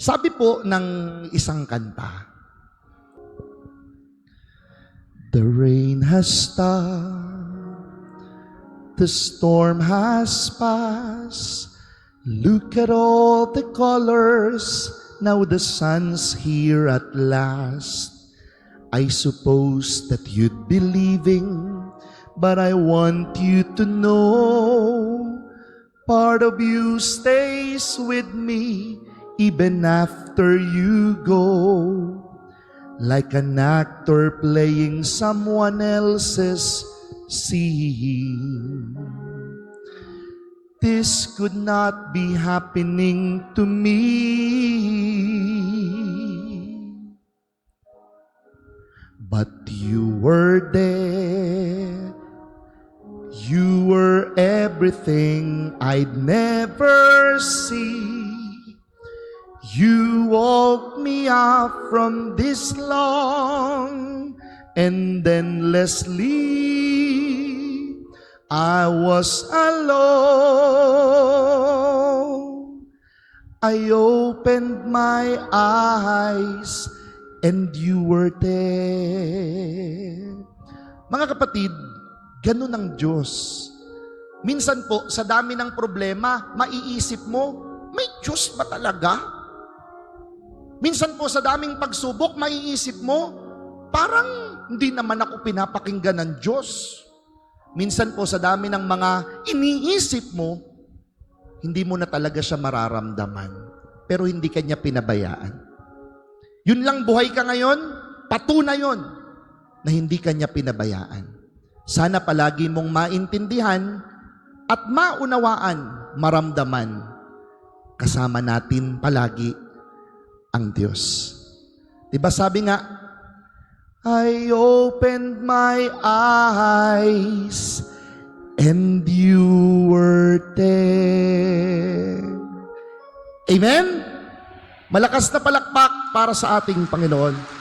Sabi po ng isang kanta, The rain has stopped, the storm has passed. Look at all the colors, now the sun's here at last. I suppose that you'd be leaving, but I want you to know part of you stays with me even after you go. Like an actor playing someone else's scene. This could not be happening to me. But you were there. You were everything I'd never see. You woke me up from this long and endless sleep. I was alone. I opened my eyes and you were there. Mga kapatid, ganun ang Diyos. Minsan po, sa dami ng problema, maiisip mo, may Diyos ba talaga? Minsan po, sa daming pagsubok, maiisip mo, parang hindi naman ako pinapakinggan ng Diyos. Minsan po, sa dami ng mga iniisip mo, hindi mo na talaga siya mararamdaman. Pero hindi kanya pinabayaan. Yun lang buhay ka ngayon, patunay yon na hindi kanya pinabayaan. Sana palagi mong maintindihan at maunawaan, maramdaman. Kasama natin palagi ang Diyos. Diba sabi nga, I opened my eyes and you were there. Amen? Malakas na palakpak para sa ating Panginoon.